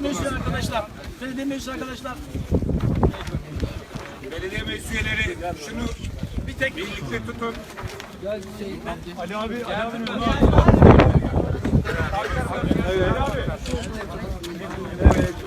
meclisi arkadaşlar. Belediye meclisi arkadaşlar. Belediye meclis üyeleri şunu bir tek birlikte tutun. Ali abi, Ali abi. Bu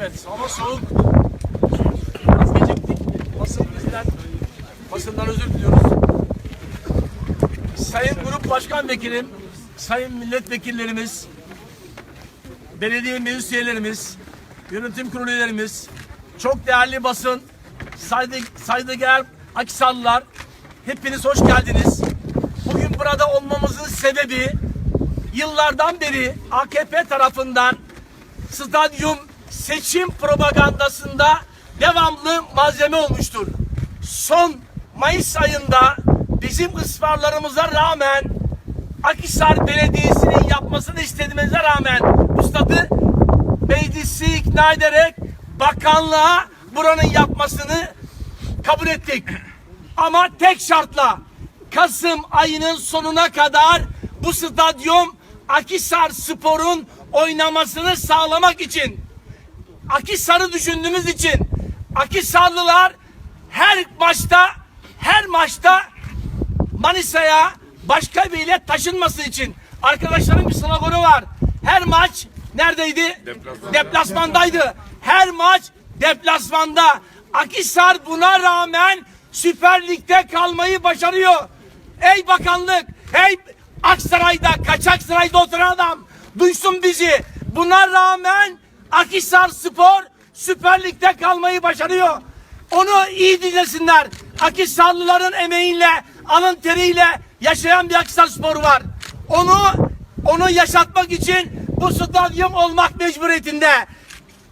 Evet hava soğuk. Biraz geciktik. Basın bizden. Basından özür diliyoruz. Sayın Grup Başkan Vekilim, Sayın Milletvekillerimiz, belediye meclis üyelerimiz, yönetim kurulu üyelerimiz, çok değerli basın, saydı, saygıdeğer Akisarlılar, hepiniz hoş geldiniz. Bugün burada olmamızın sebebi yıllardan beri AKP tarafından stadyum seçim propagandasında devamlı malzeme olmuştur. Son Mayıs ayında bizim ısrarlarımıza rağmen Akhisar Belediyesi'nin yapmasını istediğimize rağmen bu stadı meclisi ikna ederek bakanlığa buranın yapmasını kabul ettik. Ama tek şartla Kasım ayının sonuna kadar bu stadyum Akhisar Spor'un oynamasını sağlamak için Akhisar'ı düşündüğümüz için Akhisarlılar her maçta her maçta Manisa'ya başka bir ile taşınması için arkadaşların bir sloganı var. Her maç neredeydi? Deplasmandaydı. Her maç deplasmanda. Akhisar buna rağmen Süper Lig'de kalmayı başarıyor. Ey bakanlık, ey Aksaray'da, Kaçaksaray'da oturan adam duysun bizi. Buna rağmen Akhisar Spor Süper Lig'de kalmayı başarıyor. Onu iyi dinlesinler. Akhisarlıların emeğiyle, alın teriyle yaşayan bir Akhisar Sporu var. Onu onu yaşatmak için bu stadyum olmak mecburiyetinde.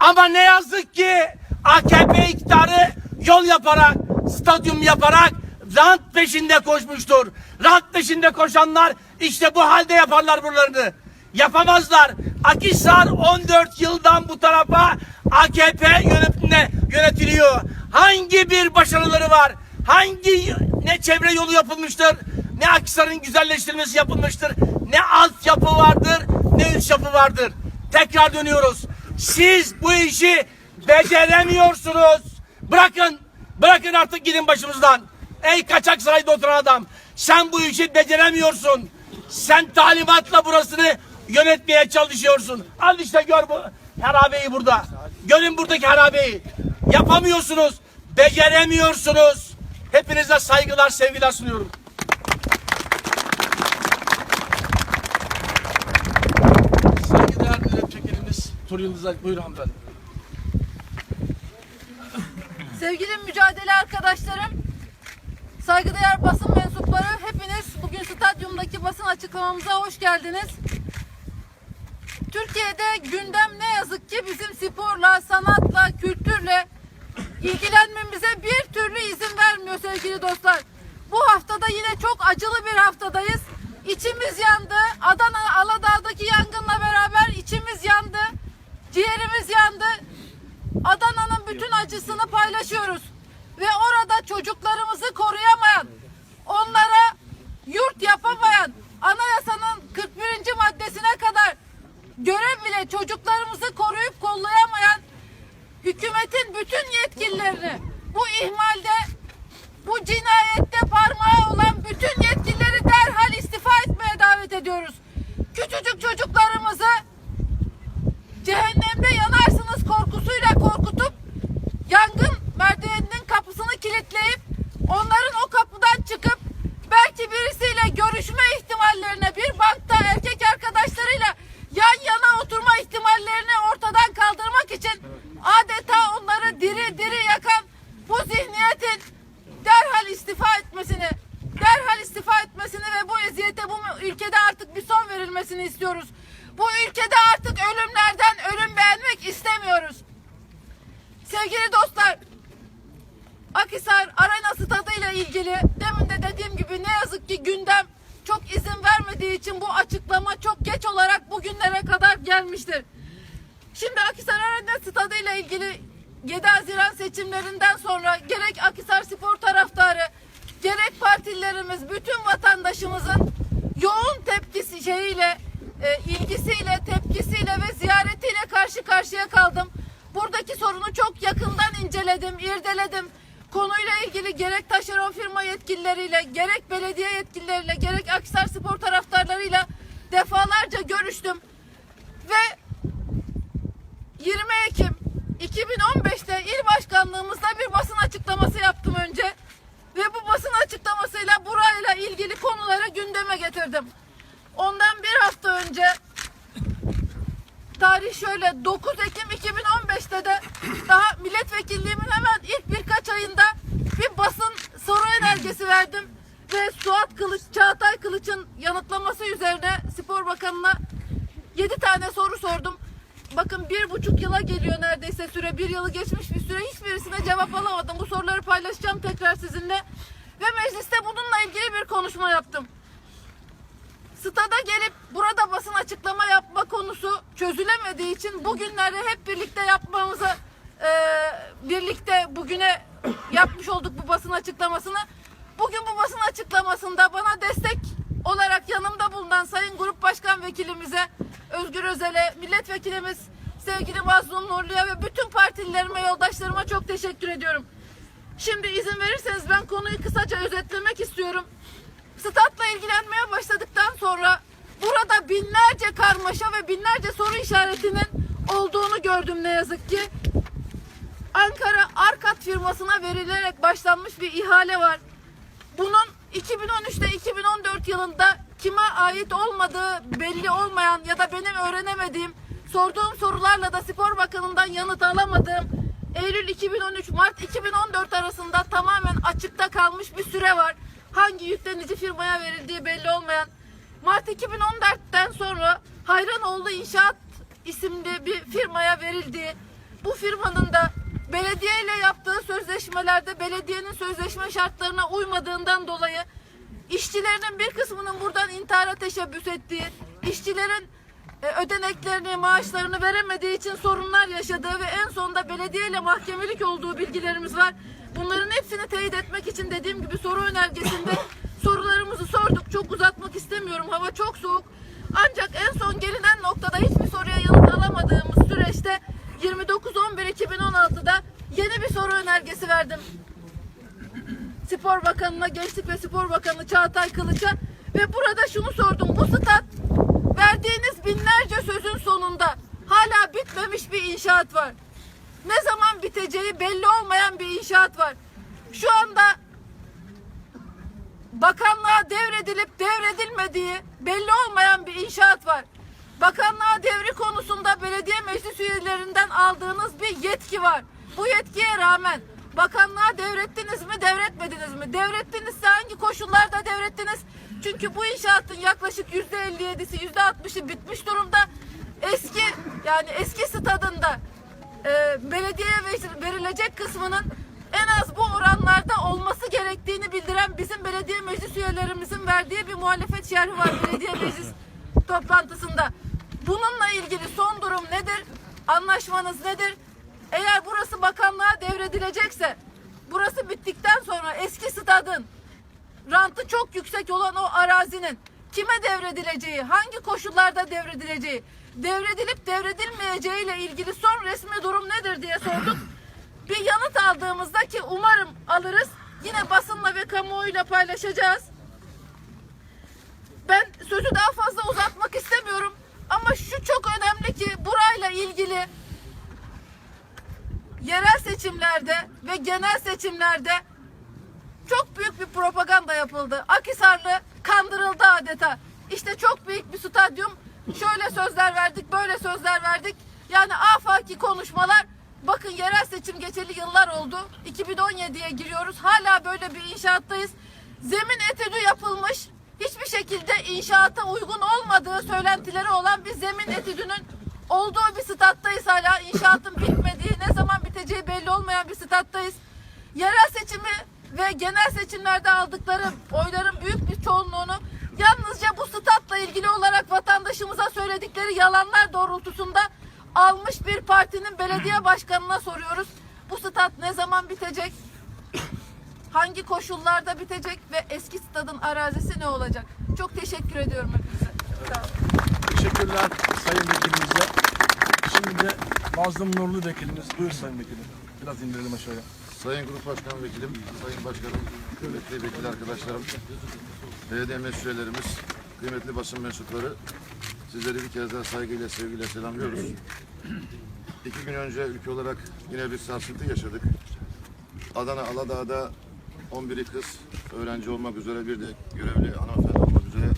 Ama ne yazık ki AKP iktidarı yol yaparak, stadyum yaparak rant peşinde koşmuştur. Rant peşinde koşanlar işte bu halde yaparlar buralarını. Yapamazlar. Akhisar 14 yıldan bu tarafa AKP yönetimine yönetiliyor. Hangi bir başarıları var? Hangi ne çevre yolu yapılmıştır? Ne Akhisar'ın güzelleştirilmesi yapılmıştır? Ne altyapı vardır? Ne üst yapı vardır? Tekrar dönüyoruz. Siz bu işi beceremiyorsunuz. Bırakın, bırakın artık gidin başımızdan. Ey kaçak sarayda oturan adam. Sen bu işi beceremiyorsun. Sen talimatla burasını yönetmeye çalışıyorsun. Al işte gör bu harabeyi burada. Görün buradaki harabeyi. Yapamıyorsunuz. Beceremiyorsunuz. Hepinize saygılar, sevgiler sunuyorum. Saygıdeğer milletvekilimiz Tur Yıldız Alp. Buyurun hanımefendi. Sevgili mücadele arkadaşlarım, saygıdeğer basın mensupları hepiniz bugün stadyumdaki basın açıklamamıza hoş geldiniz. Türkiye'de gündem ne yazık ki bizim sporla, sanatla, kültürle ilgilenmemize bir türlü izin vermiyor sevgili dostlar. Bu haftada yine çok acılı bir haftadayız. İçimiz yandı. Adana Aladağ'daki yangınla beraber içimiz yandı. Ciğerimiz yandı. Adana'nın bütün acısını paylaşıyoruz. Ve orada çocuklarımızı koruyamayan, onlara yurt yapamayan, anayasanın 41. maddesine kadar görev bile çocuklarımızı koruyup kollayamayan hükümetin bütün yetkililerini bu ihmalde, bu cinayette parmağı olan bütün yetkilileri derhal istifa etmeye davet ediyoruz. Küçücük çocuklarımızı cehennemde yanarsınız korkusuyla korkutup yangın merdiveninin kapısını kilitleyip onların o kapıdan çıkıp belki birisiyle görüşme ihtimallerine bir bankta erkek arkadaşlarıyla yan yana oturma ihtimallerini ortadan kaldırmak için adeta onları diri diri yakan bu zihniyetin derhal istifa etmesini derhal istifa etmesini ve bu eziyete bu ülkede artık bir son verilmesini istiyoruz. Bu ülkede artık ölümlerden ölüm beğenmek istemiyoruz. Sevgili dostlar, Akhisar Arena Stadı ile ilgili demin de dediğim gibi ne yazık ki gündem çok izin vermediği için için bu açıklama çok geç olarak bugünlere kadar gelmiştir. Şimdi Akhisar Arena Stadı ile ilgili 7 Haziran seçimlerinden sonra gerek Akhisar Spor taraftarı, gerek partilerimiz, bütün vatandaşımızın yoğun tepkisi şeyiyle, e, ilgisiyle, tepkisiyle ve ziyaretiyle karşı karşıya kaldım. Buradaki sorunu çok yakından inceledim, irdeledim. Konuyla ilgili gerek taşeron firma yetkilileriyle, gerek belediye yetkilileriyle, gerek Akhisar Spor taraftarlarıyla defalarca görüştüm. Ve 20 Ekim 2015'te il başkanlığımızda bir basın açıklaması yaptım önce. Ve bu basın açıklamasıyla burayla ilgili konuları gündeme getirdim. Ondan bir hafta önce tarih şöyle 9 Ekim 2015'te de daha milletvekilliğimin hemen ilk birkaç ayında bir basın soru önergesi verdim. Ve Suat Kılıç, Çağatay Kılıç'ın yanıtlaması üzerine Spor Bakanı'na 7 tane soru sordum. Bakın bir buçuk yıla geliyor neredeyse süre. Bir yılı geçmiş bir süre. Hiçbirisine cevap alamadım. Bu soruları paylaşacağım tekrar sizinle. Ve mecliste bununla ilgili bir konuşma yaptım. Stada gelip burada basın açıklama yapma konusu çözülemediği için bugünlerde hep birlikte yapmamızı e, birlikte bugüne yapmış olduk bu basın açıklamasını. Bugün bu basın açıklamasında bana destek olarak yanımda bulunan Sayın Grup Başkan Vekilimize Özgür Özel'e, milletvekilimiz sevgili Mazlum Nurlu'ya ve bütün partililerime, yoldaşlarıma çok teşekkür ediyorum. Şimdi izin verirseniz ben konuyu kısaca özetlemek istiyorum. Statla ilgilenmeye başladıktan sonra burada binlerce karmaşa ve binlerce soru işaretinin olduğunu gördüm ne yazık ki. Ankara Arkat firmasına verilerek başlanmış bir ihale var. Bunun 2013'te 2014 yılında kime ait olmadığı belli olmayan ya da benim öğrenemediğim sorduğum sorularla da spor bakanından yanıt alamadığım Eylül 2013 Mart 2014 arasında tamamen açıkta kalmış bir süre var. Hangi yüklenici firmaya verildiği belli olmayan. Mart 2014'ten sonra Hayranoğlu İnşaat isimli bir firmaya verildiği, bu firmanın da belediye ile yaptığı sözleşmelerde belediyenin sözleşme şartlarına uymadığından dolayı işçilerinin bir kısmının buradan intihara teşebbüs ettiği, işçilerin e, ödeneklerini, maaşlarını veremediği için sorunlar yaşadığı ve en sonunda belediye ile mahkemelik olduğu bilgilerimiz var. Bunların hepsini teyit etmek için dediğim gibi soru önergesinde sorularımızı sorduk. Çok uzatmak istemiyorum. Hava çok soğuk. Ancak en son gelinen noktada hiçbir soruya yanıt alamadığımız süreçte 29-11-2016'da yeni bir soru önergesi verdim. Spor Bakanı'na, Gençlik ve Spor Bakanı Çağatay Kılıç'a ve burada şunu sordum. Bu stat verdiğiniz binlerce sözün sonunda hala bitmemiş bir inşaat var. Ne zaman biteceği belli olmayan bir inşaat var. Şu anda bakanlığa devredilip devredilmediği belli olmayan bir inşaat var. Bakanlığa devri konusunda belediye meclis üyelerinden aldığınız bir yetki var. Bu yetkiye rağmen bakanlığa devrettiniz mi, devretmediniz mi? Devrettinizse hangi koşullarda devrettiniz? Çünkü bu inşaatın yaklaşık yüzde 57'si, yüzde 60'ı bitmiş durumda. Eski yani eski stadında e, belediyeye ver- verilecek kısmının en az bu oranlarda olması gerektiğini bildiren bizim belediye meclis üyelerimizin verdiği bir muhalefet şerhi var belediye meclis toplantısında. Bununla ilgili son durum nedir? Anlaşmanız nedir? Eğer burası bakanlığa devredilecekse burası bittikten sonra eski stadın rantı çok yüksek olan o arazinin kime devredileceği, hangi koşullarda devredileceği, devredilip devredilmeyeceği ile ilgili son resmi durum nedir diye sorduk. Bir yanıt aldığımızda ki umarım alırız. Yine basınla ve kamuoyuyla paylaşacağız. Ben sözü daha fazla uzatmak istemiyorum. Ama şu çok önemli ki burayla ilgili yerel seçimlerde ve genel seçimlerde çok büyük bir propaganda yapıldı. Akhisarlı kandırıldı adeta. İşte çok büyük bir stadyum. Şöyle sözler verdik, böyle sözler verdik. Yani afaki konuşmalar. Bakın yerel seçim geçeli yıllar oldu. 2017'ye giriyoruz. Hala böyle bir inşaattayız. Zemin etüdü yapılmış. Hiçbir şekilde inşaata uygun olmadığı söylentileri olan bir zemin etüdünün olduğu bir stat'tayız hala. İnşaatın bitmediği, ne zaman biteceği belli olmayan bir stat'tayız. Yerel seçimi ve genel seçimlerde aldıkları oyların büyük bir çoğunluğunu yalnızca bu statla ilgili olarak vatandaşımıza söyledikleri yalanlar doğrultusunda almış bir partinin belediye başkanına soruyoruz. Bu stat ne zaman bitecek? Hangi koşullarda bitecek ve eski stadın arazisi ne olacak? Çok teşekkür ediyorum hepinize. Teşekkürler Sayın Vekilimize. Şimdi de Mazlum Nurlu Vekilimiz. Buyur Sayın Vekilim. Biraz indirelim aşağıya. Sayın Grup Başkan Vekilim, Sayın Başkanım, kıymetli vekil arkadaşlarım, belediye meclis üyelerimiz, kıymetli basın mensupları, sizleri bir kez daha saygıyla, sevgiyle selamlıyoruz. İki gün önce ülke olarak yine bir sarsıntı yaşadık. Adana Aladağ'da 11'i kız, öğrenci olmak üzere bir de görevli hanımefendi olmak üzere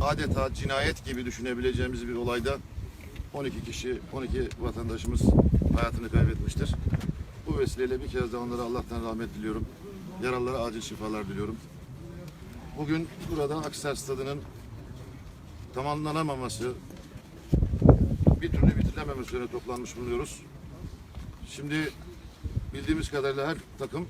adeta cinayet gibi düşünebileceğimiz bir olayda 12 kişi, 12 vatandaşımız hayatını kaybetmiştir. Bu vesileyle bir kez daha onlara Allah'tan rahmet diliyorum. Yaralılara acil şifalar diliyorum. Bugün burada Akhisar Stadı'nın tamamlanamaması, bir türlü bitirilememesi üzerine toplanmış bulunuyoruz. Şimdi bildiğimiz kadarıyla her takım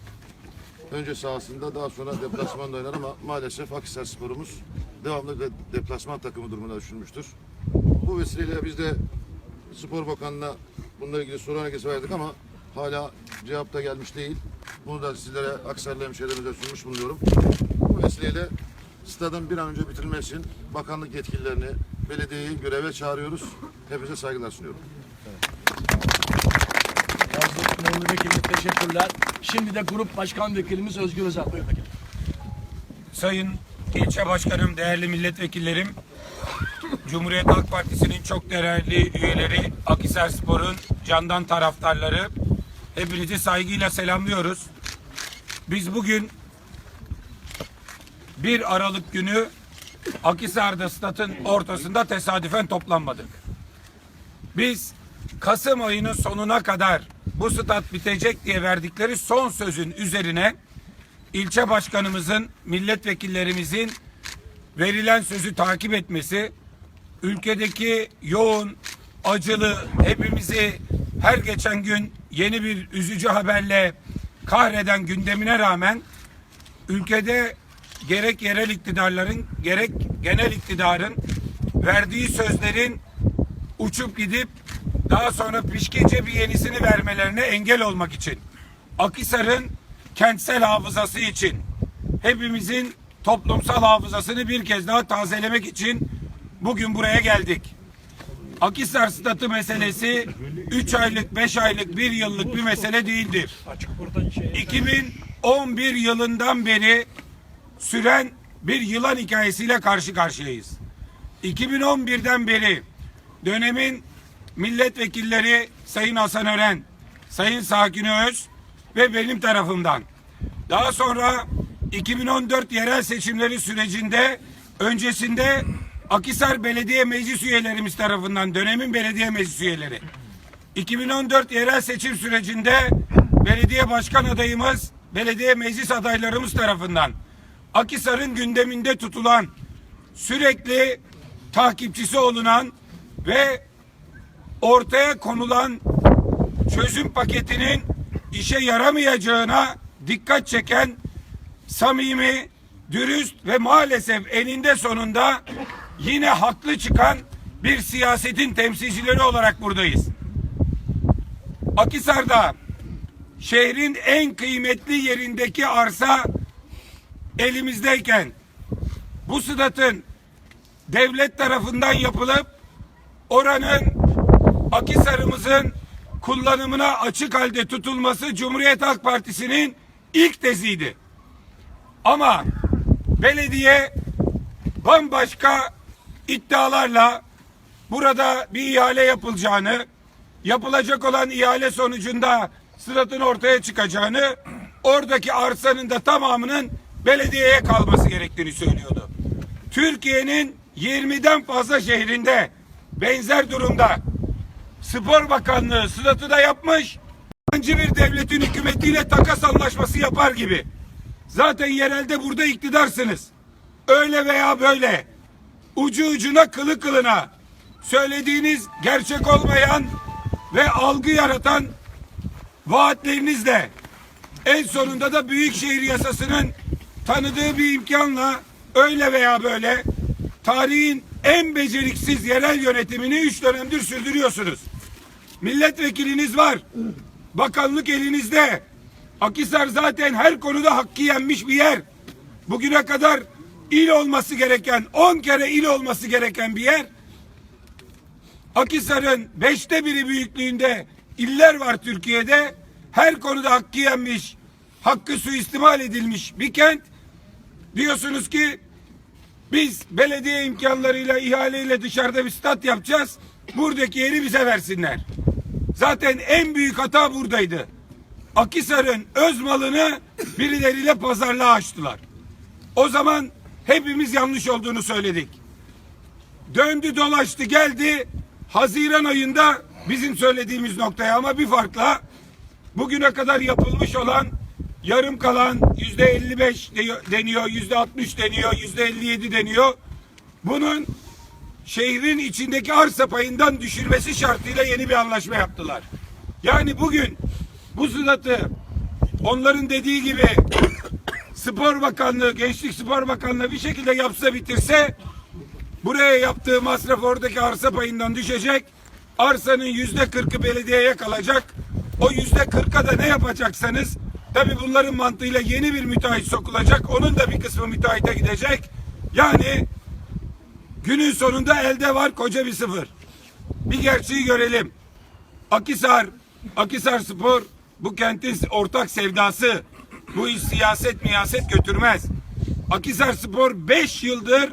önce sahasında daha sonra deplasmanda oynar ama maalesef Akhisar Sporumuz devamlı de deplasman takımı durumuna düşürmüştür. Bu vesileyle biz de Spor Bakanı'na bununla ilgili soru önergesi verdik ama hala cevap da gelmiş değil. Bunu da sizlere Aksaraylı hemşehrilerimize sunmuş bulunuyorum. Bu vesileyle stadın bir an önce bitirilmesi için bakanlık yetkililerini, belediyeyi göreve çağırıyoruz. Hepinize saygılar sunuyorum. Mazlum Nurlu Vekilimiz teşekkürler. Şimdi de Grup Başkan Vekilimiz Özgür Özel. Buyur Vekilim. Sayın ilçe başkanım, değerli milletvekillerim, Cumhuriyet Halk Partisi'nin çok değerli üyeleri, Akhisar Spor'un candan taraftarları, hepinizi saygıyla selamlıyoruz. Biz bugün 1 Aralık günü Akhisar'da statın ortasında tesadüfen toplanmadık. Biz Kasım ayının sonuna kadar bu stat bitecek diye verdikleri son sözün üzerine ilçe başkanımızın, milletvekillerimizin verilen sözü takip etmesi, ülkedeki yoğun, acılı, hepimizi her geçen gün yeni bir üzücü haberle kahreden gündemine rağmen ülkede gerek yerel iktidarların gerek genel iktidarın verdiği sözlerin uçup gidip daha sonra pişkince bir yenisini vermelerine engel olmak için Akhisar'ın kentsel hafızası için hepimizin toplumsal hafızasını bir kez daha tazelemek için bugün buraya geldik. Akhisar statü meselesi 3 aylık, 5 aylık, 1 yıllık bir mesele değildir. 2011 yılından beri süren bir yılan hikayesiyle karşı karşıyayız. 2011'den beri dönemin milletvekilleri Sayın Hasan Ören, Sayın Sakin Öz ve benim tarafımdan. Daha sonra 2014 yerel seçimleri sürecinde öncesinde Akisar Belediye Meclis üyelerimiz tarafından dönemin belediye meclis üyeleri. 2014 yerel seçim sürecinde belediye başkan adayımız, belediye meclis adaylarımız tarafından Akisar'ın gündeminde tutulan, sürekli takipçisi olunan ve ortaya konulan çözüm paketinin işe yaramayacağına dikkat çeken samimi, dürüst ve maalesef eninde sonunda yine haklı çıkan bir siyasetin temsilcileri olarak buradayız. Akisar'da şehrin en kıymetli yerindeki arsa elimizdeyken bu sıdatın devlet tarafından yapılıp oranın Akisar'ımızın kullanımına açık halde tutulması Cumhuriyet Halk Partisi'nin ilk teziydi. Ama belediye bambaşka iddialarla burada bir ihale yapılacağını, yapılacak olan ihale sonucunda sıratın ortaya çıkacağını, oradaki arsanın da tamamının belediyeye kalması gerektiğini söylüyordu. Türkiye'nin 20'den fazla şehrinde benzer durumda Spor Bakanlığı sıratı da yapmış, yabancı bir devletin hükümetiyle takas anlaşması yapar gibi. Zaten yerelde burada iktidarsınız. Öyle veya böyle ucu ucuna kılı kılına söylediğiniz gerçek olmayan ve algı yaratan vaatlerinizle en sonunda da Büyükşehir Yasası'nın tanıdığı bir imkanla öyle veya böyle tarihin en beceriksiz yerel yönetimini üç dönemdir sürdürüyorsunuz. Milletvekiliniz var. Bakanlık elinizde. Akisar zaten her konuda hakkı yenmiş bir yer. Bugüne kadar il olması gereken, 10 kere il olması gereken bir yer. Akisar'ın beşte biri büyüklüğünde iller var Türkiye'de. Her konuda hakkı yenmiş, hakkı suistimal edilmiş bir kent. Diyorsunuz ki biz belediye imkanlarıyla, ihaleyle dışarıda bir stat yapacağız. Buradaki yeri bize versinler. Zaten en büyük hata buradaydı. Akisar'ın öz malını birileriyle pazarlığa açtılar. O zaman hepimiz yanlış olduğunu söyledik. Döndü dolaştı geldi. Haziran ayında bizim söylediğimiz noktaya ama bir farkla bugüne kadar yapılmış olan yarım kalan yüzde 55 deniyor, yüzde 60 deniyor, yüzde 57 deniyor. Bunun şehrin içindeki arsa payından düşürmesi şartıyla yeni bir anlaşma yaptılar. Yani bugün bu sıdatı onların dediği gibi Spor Bakanlığı, Gençlik Spor Bakanlığı bir şekilde yapsa bitirse buraya yaptığı masraf oradaki arsa payından düşecek. Arsanın yüzde kırkı belediyeye kalacak. O yüzde kırka da ne yapacaksanız tabi bunların mantığıyla yeni bir müteahhit sokulacak. Onun da bir kısmı müteahhite gidecek. Yani günün sonunda elde var koca bir sıfır. Bir gerçeği görelim. Akisar, Akisar Spor bu kentin ortak sevdası. Bu iş siyaset miyaset götürmez. Akisar Spor 5 yıldır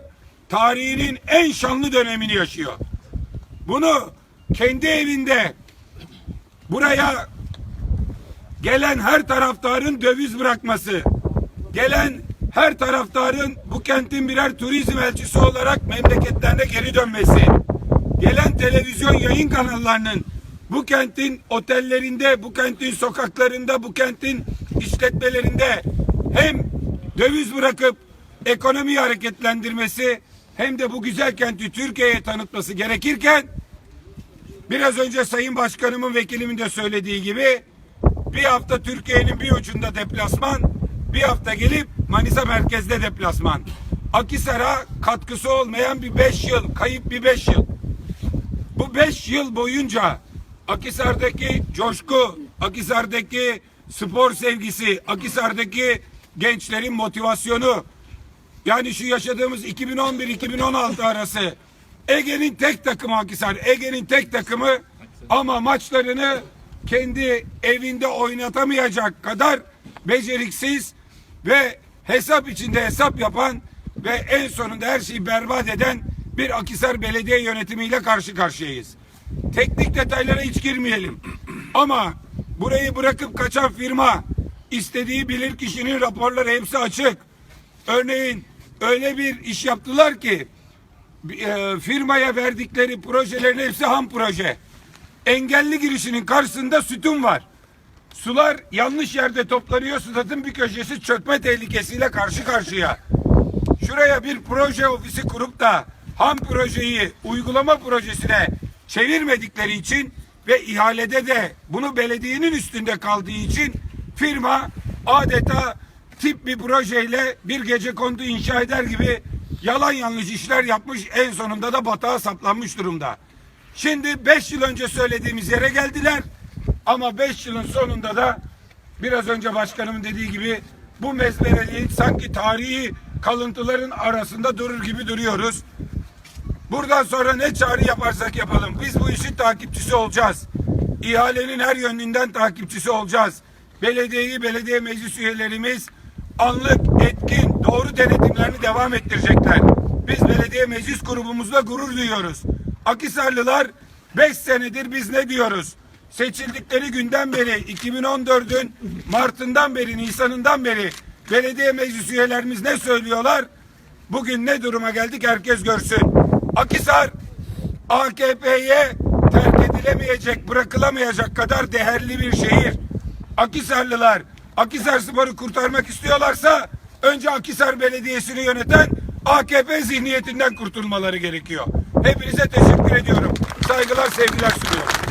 tarihinin en şanlı dönemini yaşıyor. Bunu kendi evinde buraya gelen her taraftarın döviz bırakması, gelen her taraftarın bu kentin birer turizm elçisi olarak memleketlerine geri dönmesi, gelen televizyon yayın kanallarının bu kentin otellerinde, bu kentin sokaklarında, bu kentin işletmelerinde hem döviz bırakıp ekonomiyi hareketlendirmesi hem de bu güzel kenti Türkiye'ye tanıtması gerekirken biraz önce Sayın Başkanımın vekilimin de söylediği gibi bir hafta Türkiye'nin bir ucunda deplasman, bir hafta gelip Manisa merkezde deplasman. Akisar'a katkısı olmayan bir beş yıl, kayıp bir beş yıl. Bu beş yıl boyunca Akisar'daki coşku, Akisar'daki spor sevgisi, Akisar'daki gençlerin motivasyonu, yani şu yaşadığımız 2011-2016 arası Ege'nin tek takımı Akisar, Ege'nin tek takımı ama maçlarını kendi evinde oynatamayacak kadar beceriksiz ve hesap içinde hesap yapan ve en sonunda her şeyi berbat eden bir Akisar Belediye yönetimiyle karşı karşıyayız. Teknik detaylara hiç girmeyelim. Ama burayı bırakıp kaçan firma istediği bilir kişinin raporları hepsi açık. Örneğin öyle bir iş yaptılar ki e, firmaya verdikleri projelerin hepsi ham proje. Engelli girişinin karşısında sütun var. Sular yanlış yerde toplanıyor. Sudatın bir köşesi çökme tehlikesiyle karşı karşıya. Şuraya bir proje ofisi kurup da ham projeyi uygulama projesine çevirmedikleri için ve ihalede de bunu belediyenin üstünde kaldığı için firma adeta tip bir projeyle bir gece kondu inşa eder gibi yalan yanlış işler yapmış en sonunda da batağa saplanmış durumda. Şimdi beş yıl önce söylediğimiz yere geldiler ama beş yılın sonunda da biraz önce başkanımın dediği gibi bu mezbereliğin sanki tarihi kalıntıların arasında durur gibi duruyoruz. Buradan sonra ne çağrı yaparsak yapalım biz bu işin takipçisi olacağız. İhalenin her yönünden takipçisi olacağız. Belediyeyi, belediye meclis üyelerimiz anlık, etkin, doğru denetimlerini devam ettirecekler. Biz belediye meclis grubumuzla gurur duyuyoruz. Akisarlılar 5 senedir biz ne diyoruz? Seçildikleri günden beri 2014'ün Mart'ından beri, Nisan'ından beri belediye meclis üyelerimiz ne söylüyorlar? Bugün ne duruma geldik herkes görsün. Akisar AKP'ye terk edilemeyecek, bırakılamayacak kadar değerli bir şehir. Akisarlılar Akisar Spor'u kurtarmak istiyorlarsa önce Akisar Belediyesi'ni yöneten AKP zihniyetinden kurtulmaları gerekiyor. Hepinize teşekkür ediyorum. Saygılar, sevgiler sunuyorum.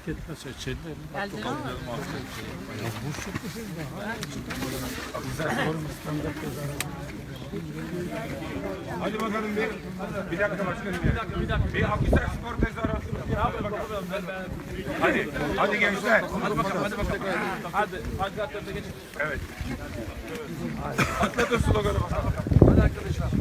Fark etmez. Çellerim. Hadi bakalım bir. Bir dakika başkanım. Bir dakika bir dakika. Bir Akhisar Spor tezahüratı. Hadi bakalım. Hadi. Hadi gençler. Hadi bakalım. Hadi bakalım. Hadi, hadi atlarına geçin. Evet. Atlatın sloganı bakalım. Hadi arkadaşlar.